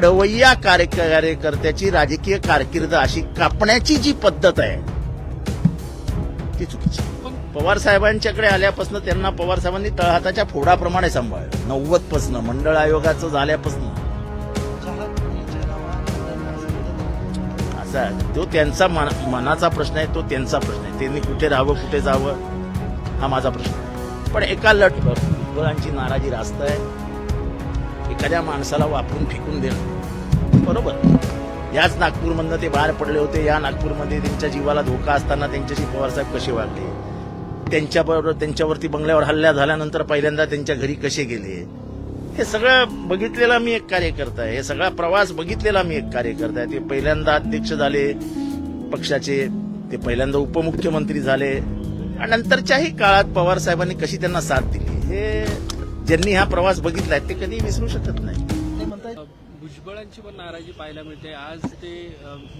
रवैया कार्य कार्यकर्त्याची राजकीय कारकीर्द अशी कापण्याची जी पद्धत आहे ती चुकीची. पवार साहेबांच्याकडे आल्यापासून त्यांना पवार साहेबांनी तळहाताच्या फोडाप्रमाणे सांभाळलं. नव्वद पासन मंडळ आयोगाचं झाल्यापासून. असा आहे. तो त्यांचा मनाचा प्रश्न आहे तो त्यांचा प्रश्न आहे. त्यांनी कुठे राहावं कुठे जावं हा माझा प्रश्न आहे. पण एका लट भुजबळांची नाराजी रास्त आहे. एखाद्या माणसाला वापरून फेकून देणं. बरोबर. याच नागपूरमधनं ते बाहेर पडले होते. या नागपूरमध्ये त्यांच्या जीवाला धोका असताना त्यांच्याशी पवारसाहेब कसे वागले? त्यांच्याबरोबर त्यांच्यावरती बंगल्यावर हल्ला झाल्यानंतर पहिल्यांदा त्यांच्या घरी कसे गेले? हे सगळं बघितलेला मी एक कार्यकर्ता आहे. हे सगळा प्रवास बघितलेला मी एक कार्यकर्ता आहे. ते पहिल्यांदा अध्यक्ष झाले पक्षाचे. ते पहिल्यांदा उपमुख्यमंत्री झाले. आणि नंतरच्याही काळात पवार साहेबांनी कशी त्यांना साथ दिली? हे ज्यांनी हा प्रवास बघितलाय ते कधी विसरू शकत नाही. ते भुजबळांची पण नाराजी पाहायला मिळते. आज ते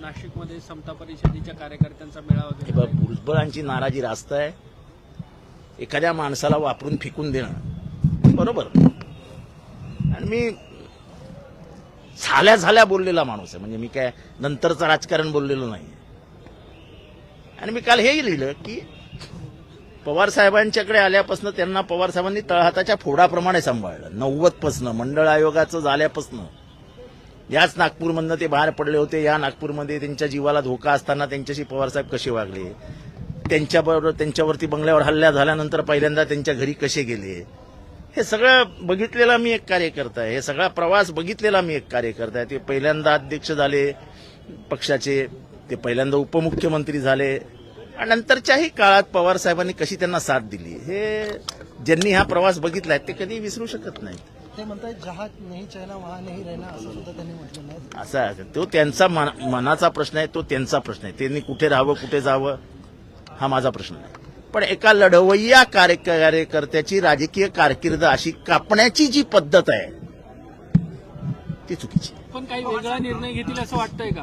नाशिकमध्ये समता परिषदेच्या कार्यकर्त्यांचा मेळावा भुजबळांची नाराजी रास्त आहे. एखाद्या माणसाला वापरून फेकून देणं बरोबर. आणि मी झाल्या झाल्या बोललेला माणूस आहे. म्हणजे मी काय नंतरचं राजकारण बोललेलो नाही आणि मी काल हेही लिहिलं की पवार साहेबांच्याकडे आल्यापासून त्यांना पवार साहेबांनी तळहाताच्या फोडाप्रमाणे सांभाळलं. नव्वदपासनं मंडळ आयोगाचं झाल्यापासून. याच नागपूरमधनं ते बाहेर पडले होते. या नागपूरमध्ये त्यांच्या जीवाला धोका असताना त्यांच्याशी पवारसाहेब कसे वागले? त्यांच्याबरोबर त्यांच्यावरती बंगल्यावर हल्ला झाल्यानंतर पहिल्यांदा त्यांच्या घरी कसे गेले? हे सगळं बघितलेला मी एक कार्यकर्ता आहे. हे सगळा प्रवास बघितलेला मी एक कार्यकर्ता आहे. ते पहिल्यांदा अध्यक्ष झाले पक्षाचे. ते पहिल्यांदा उपमुख्यमंत्री झाले. नंतरच्याही काळात पवार साहेबांनी कशी त्यांना साथ दिली हे ज्यांनी हा प्रवास बघितलाय ते कधी विसरू शकत नाहीत. ते म्हणतायत जहा नाही चैना वहा नाही रहना असं सुद्धा त्यांनी म्हटलेलं आहे असा आहे. तो त्यांचा मन- मनाचा प्रश्न आहे तो त्यांचा प्रश्न आहे. त्यांनी कुठे राहावं कुठे जावं हा माझा प्रश्न नाही पण एका लढवय्या कार्य कार्यकर्त्याची राजकीय कारकीर्द अशी कापण्याची जी पद्धत आहे ती चुकीची पण काही वेगळा निर्णय घेतील असं वाटतंय का?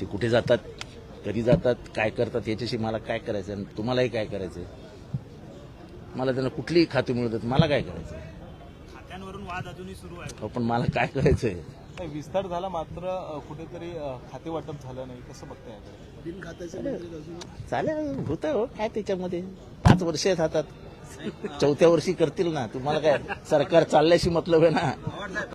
ते कुठे जातात कधी जातात काय करतात याच्याशी मला काय करायचं आणि तुम्हालाही काय करायचं मला त्यांना कुठलीही खाती मिळतात मला काय करायचं खात्यांवरून वाद अजूनही सुरू आहे. हो पण मला काय करायचंय? विस्तार झाला मात्र कुठेतरी खाते वाटप झालं नाही. कसं बघताय बिन खात्याचे चालेल होतं हो काय त्याच्यामध्ये? पाच वर्ष हातात चौथ्या वर्षी करतील ना. तुम्हाला काय सरकार चालल्याशी मतलब आहे ना?